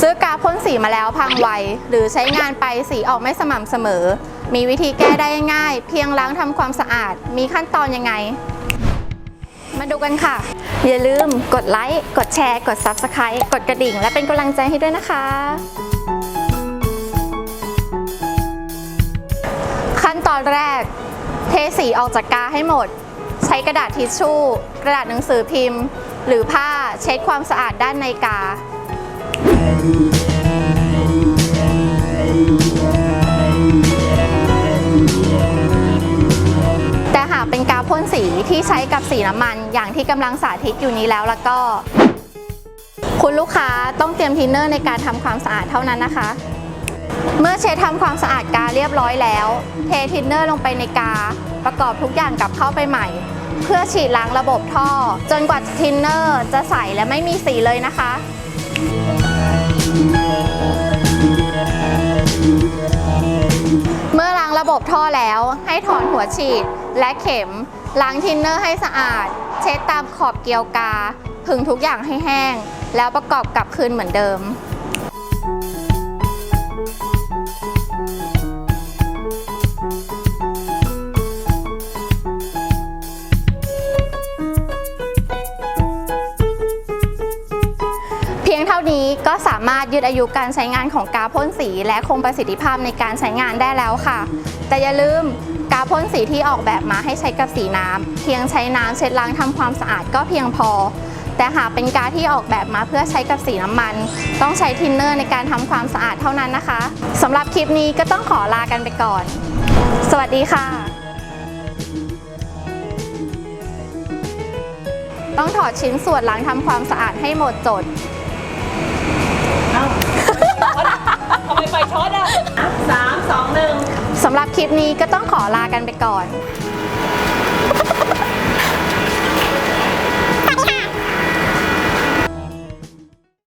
ซื้อกาวพ่นสีมาแล้วพังไว หรือใช้งานไปสีออกไม่สม่ำเสมอ มีวิธีแก้ได้ง่าย เพียงล้างทำความสะอาด มีขั้นตอนยังไง มาดูกันค่ะ อย่าลืมกดไลค์ กดแชร์ กด Subscribe กดกระดิ่ง และเป็นกำลังใจให้ด้วยนะคะ ขั้นตอนแรก เทสีออกจากกาให้หมด ใช้กระดาษทิชชู่ กระดาษหนังสือพิมพ์ หรือผ้าเช็ดความสะอาดด้านในกา แต่หากเป็นกาวพ่นสีที่ใช้กับสีน้ำมันอย่างที่กำลังสาธิตอยู่นี้แล้วแล้วก็ คุณลูกค้าต้องเตรียมทินเนอร์ในการทำความสะอาดเท่านั้นนะคะ เมื่อเช็ดทำความสะอาดกาเรียบร้อยแล้ว เททินเนอร์ลงไปในกา ประกอบทุกอย่างกลับเข้าไปใหม่เพื่อฉีดล้างระบบท่อ จนกว่าทินเนอร์จะใสและไม่มีสีเลยนะคะ เมื่อล้างระบบท่อแล้วให้ถอนหัวฉีดและเข็ม ล้างทินเนอร์ให้สะอาด เช็ดตามขอบเกลียวกาผึ่งทุกอย่างให้แห้ง แล้วประกอบกลับคืนเหมือนเดิม เพียงเท่านี้ก็สามารถยืดอายุการใช้งานของกาวพ่นสี และคงประสิทธิภาพในการใช้งานได้แล้วค่ะ แต่อย่าลืมกาวพ่นสีที่ออกแบบมาให้ใช้กับสีน้ำเพียงใช้น้ำเช็ดล้างทำความสะอาดก็เพียงพอ แต่หากเป็นกาวที่ออกแบบมาเพื่อใช้กับสีน้ำมัน ต้องใช้ทินเนอร์ในการทำความสะอาดเท่านั้นนะคะสำหรับคลิปนี้ก็ต้องขอลากันไปก่อน สวัสดีค่ะ ต้องถอดชิ้นส่วนล้างทำความสะอาดให้หมดจด คลิปนี้ก็ต้องขอลากันไปก่อน